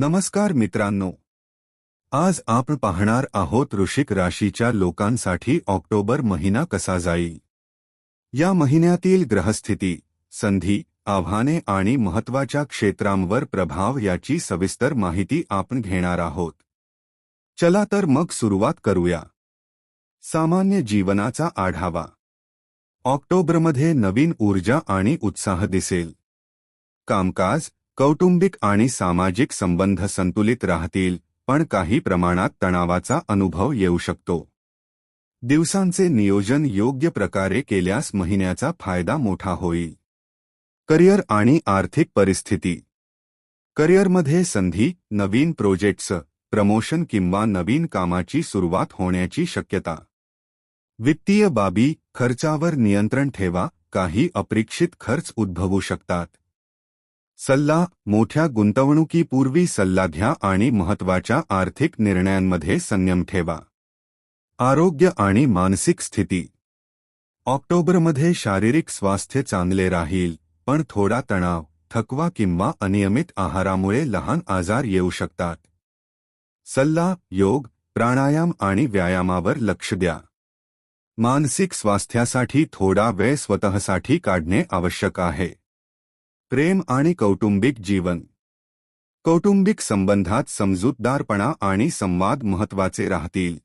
नमस्कार मित्रांनो. आज आपण पाहणार आहोत ऋषिक राशीच्या लोकांसाठी ऑक्टोबर महिना कसा जाईल. या महिन्यातील ग्रहस्थिती संधी आव्हाने आणि महत्त्वाच्या क्षेत्रांवर प्रभाव याची सविस्तर माहिती आपण घेणार आहोत. चला तर मग सुरुवात करूया. सामान्य जीवनाचा आढावा. ऑक्टोबरमध्ये नवीन ऊर्जा आणि उत्साह दिसेल. कामकाज कौटुंबिक आणि सामाजिक संबंध संतुलित राहतील पण काही प्रमाणात तणावाचा अनुभव येऊ शकतो. दिवसांचे नियोजन योग्य प्रकारे केल्यास महिन्याचा फायदा मोठा होईल. करिअर आणि आर्थिक परिस्थिती. करिअरमध्ये संधी नवीन प्रोजेक्ट्स प्रमोशन किंवा नवीन कामाची सुरुवात होण्याची शक्यता. वित्तीय बाबी खर्चावर नियंत्रण ठेवा काही अपेक्षित खर्च उद्भवू शकतात. सल्ला मोठ्या गुंतवणुकीपूर्वी सल्ला घ्या आणि महत्त्वाच्या आर्थिक निर्णयांमध्ये संयम ठेवा. आरोग्य आणि मानसिक स्थिती. ऑक्टोबरमध्ये शारीरिक स्वास्थ्य चांगले राहील पण थोडा तणाव थकवा किंवा अनियमित आहारामुळे लहान आजार येऊ शकतात. सल्ला योग प्राणायाम आणि व्यायामावर लक्ष द्या. मानसिक स्वास्थ्यासाठी थोडा वेळ स्वतःसाठी काढणे आवश्यक आहे. प्रेम आणि कौटुंबिक जीवन. कौटुंबिक संबंधात समजूतदारपणा आणि संवाद महत्त्वाचे राहतील.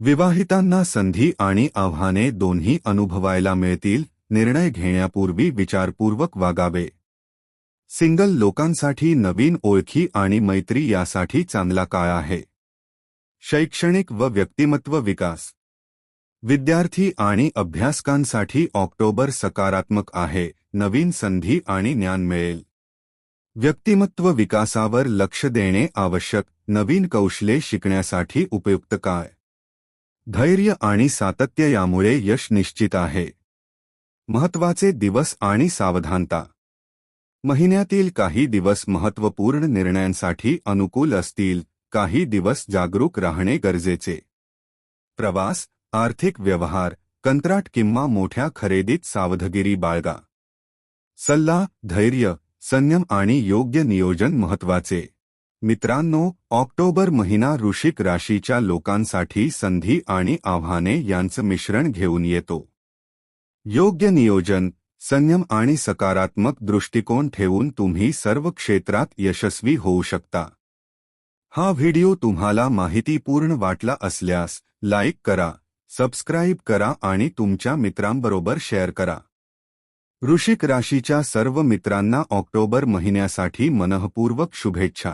विवाहितांना संधी आणि आव्हाने दोन्ही अनुभवायला मिळतील निर्णय घेण्यापूर्वी विचारपूर्वक वागावे. सिंगल लोकांसाठी नवीन ओळखी आणि मैत्री यासाठी चांगला काळ आहे. शैक्षणिक व व्यक्तिमत्व विकास. विद्यार्थी आणि अभ्यासकांसाठी ऑक्टोबर सकारात्मक आहे. नवीन संधी ज्ञान मिळेल. व्यक्तिमत्व विकासावर लक्ष देणे आवश्यक. नवीन कौशले शिकण्यासाठी उपयुक्त काय? धैर्य आणि सातत्य यामुळे यश निश्चित आहे. महत्वाचे दिवस आणि सावधानता. महिन्यातील काही दिवस महत्त्वपूर्ण निर्णयांसाठी अनुकूल असतील. काही दिवस जागरूक राहणे गरजेचे. प्रवास, आर्थिक व्यवहार, कंत्राट किंवा मोठ्या खरेदीत सावधगिरी बाळगा. सल्ला धैर्य संयम आणि योग्य नियोजन महत्त्वाचे मित्रांनो ऑक्टोबर महिना ऋषिक राशीच्या लोकांसाठी संधी आणि आव्हाने यांचं मिश्रण घेऊन येतो. योग्य नियोजन संयम आणि सकारात्मक दृष्टिकोन ठेवून तुम्ही सर्व क्षेत्रात यशस्वी होऊ शकता. हा व्हिडिओ तुम्हाला माहितीपूर्ण वाटला असल्यास लाईक करा सबस्क्राईब करा आणि तुमच्या मित्रांबरोबर शेअर करा. वृश्चिक राशीच्या सर्व मित्रांना ऑक्टोबर महिन्यासाठी मनःपूर्वक शुभेच्छा.